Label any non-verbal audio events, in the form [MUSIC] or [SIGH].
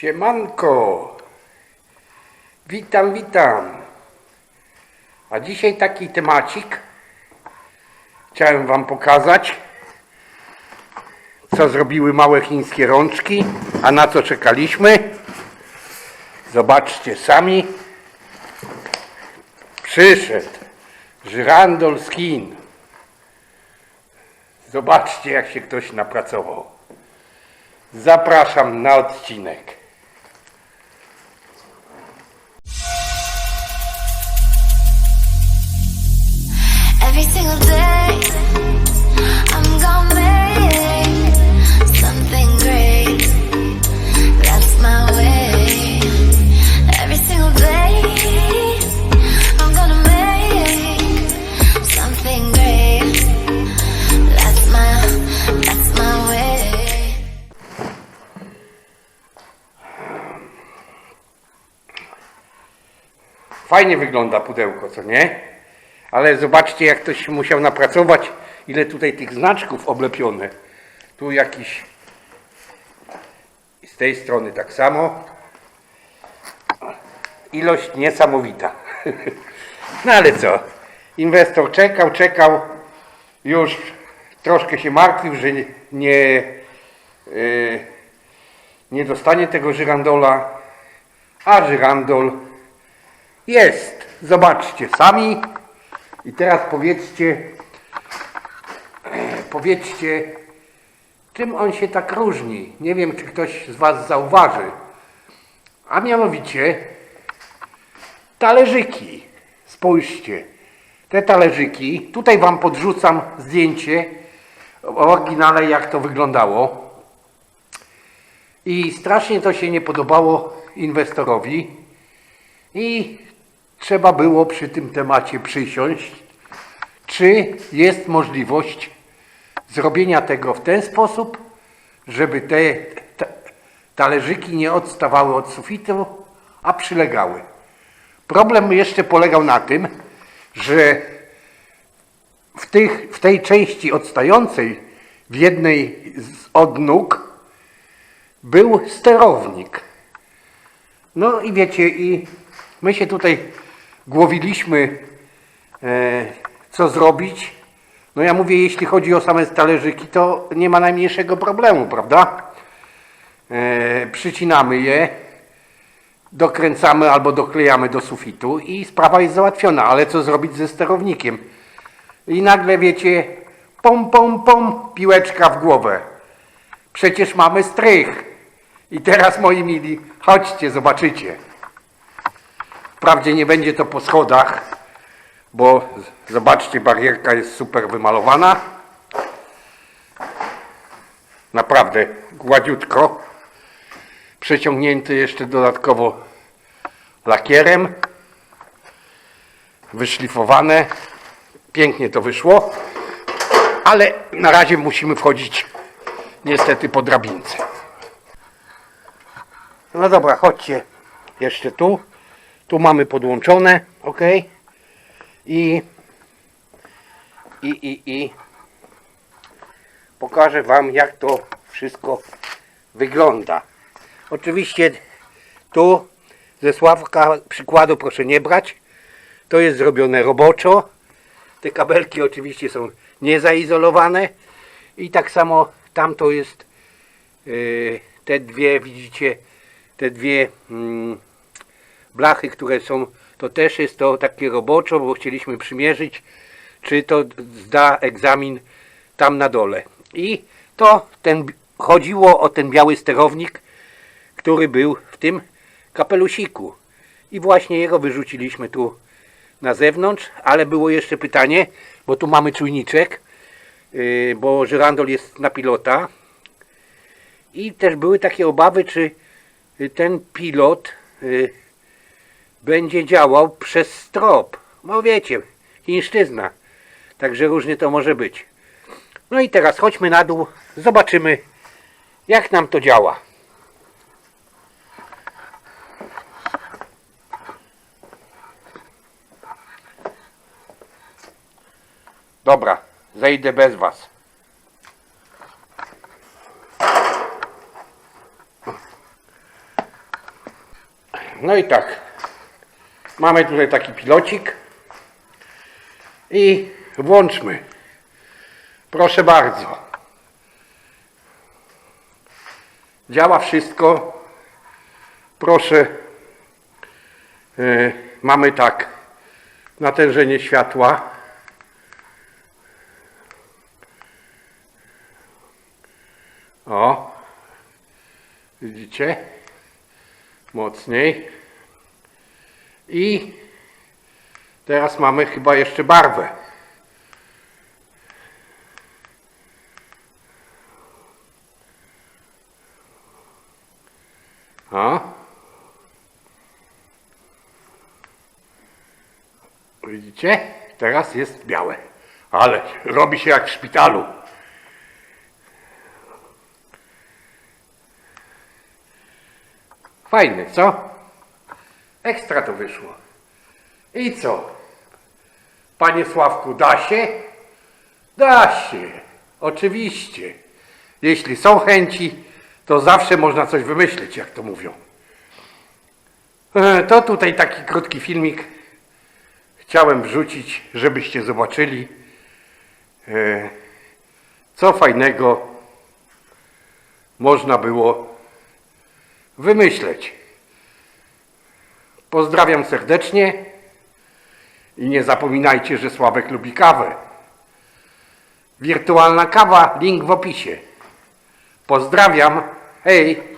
Siemanko. Witam, witam. A dzisiaj taki temacik. Chciałem wam pokazać, co zrobiły małe chińskie rączki, a na co czekaliśmy. Zobaczcie sami. Przyszedł żyrandol Chin. Zobaczcie, jak się ktoś napracował. Zapraszam na odcinek. Fajnie wygląda pudełko, co nie? Ale zobaczcie, jak ktoś musiał napracować, ile tutaj tych znaczków oblepione. Tu jakiś z tej strony tak samo. Ilość niesamowita. [LAUGHS] No ale co? Inwestor czekał, czekał. Już troszkę się martwił, że nie, nie, yy, nie dostanie tego żyrandola. A żyrandol jest. Zobaczcie sami. I teraz powiedzcie, powiedzcie, czym on się tak różni. Nie wiem, czy ktoś z Was zauważy. A mianowicie talerzyki. Spójrzcie. Te talerzyki, tutaj Wam podrzucam zdjęcie oryginale, jak to wyglądało. I strasznie to się nie podobało inwestorowi. I trzeba było przy tym temacie przysiąść, czy jest możliwość zrobienia tego w ten sposób, żeby te ta- talerzyki nie odstawały od sufitu, a przylegały. Problem jeszcze polegał na tym, że w, tych, w tej części odstającej, w jednej z odnóg, był sterownik. No i wiecie, i my się tutaj głowiliśmy, e, co zrobić. No ja mówię, jeśli chodzi o same talerzyki, to nie ma najmniejszego problemu, prawda? E, przycinamy je, dokręcamy albo doklejamy do sufitu i sprawa jest załatwiona, ale co zrobić ze sterownikiem? I nagle wiecie, pom, pom, pom, piłeczka w głowę. Przecież mamy strych. I teraz, moi mili, chodźcie, zobaczycie. Wprawdzie nie będzie to po schodach, bo zobaczcie, barierka jest super wymalowana. Naprawdę gładziutko. Przeciągnięty jeszcze dodatkowo lakierem. Wyszlifowane. Pięknie to wyszło. Ale na razie musimy wchodzić niestety po drabince. No dobra, chodźcie jeszcze tu. Tu mamy podłączone, ok? I, i, i, i pokażę Wam, jak to wszystko wygląda. Oczywiście tu ze Sławka przykładu proszę nie brać. To jest zrobione roboczo. Te kabelki oczywiście są niezaizolowane. I tak samo tam to jest yy, te dwie, widzicie, te dwie mm, blachy, które są, to też jest to takie roboczo, bo chcieliśmy przymierzyć, czy to zda egzamin tam na dole. I to ten, chodziło o ten biały sterownik, który był w tym kapelusiku. I właśnie jego wyrzuciliśmy tu na zewnątrz, ale było jeszcze pytanie, bo tu mamy czujniczek, yy, bo żyrandol jest na pilota. I też były takie obawy, czy y, ten pilot y, będzie działał przez strop. No wiecie, chińszczyzna. Także różnie to może być. No i teraz chodźmy na dół, zobaczymy jak nam to działa. Dobra, zejdę bez was. No i tak. Mamy tutaj taki pilocik. I włączmy. Proszę bardzo. Działa wszystko. Proszę. E, mamy tak. Natężenie światła. O. Widzicie? Mocniej. I teraz mamy chyba jeszcze barwę. O. Widzicie? Teraz jest białe. Ale robi się jak w szpitalu. Fajne, co? Ekstra to wyszło. I co? Panie Sławku, da się? Da się. Oczywiście. Jeśli są chęci, to zawsze można coś wymyślić, jak to mówią. E, To tutaj taki krótki filmik chciałem wrzucić, żebyście zobaczyli, e, co fajnego można było wymyśleć. Pozdrawiam serdecznie i nie zapominajcie, że Sławek lubi kawę. Wirtualna kawa, link w opisie. Pozdrawiam, hej!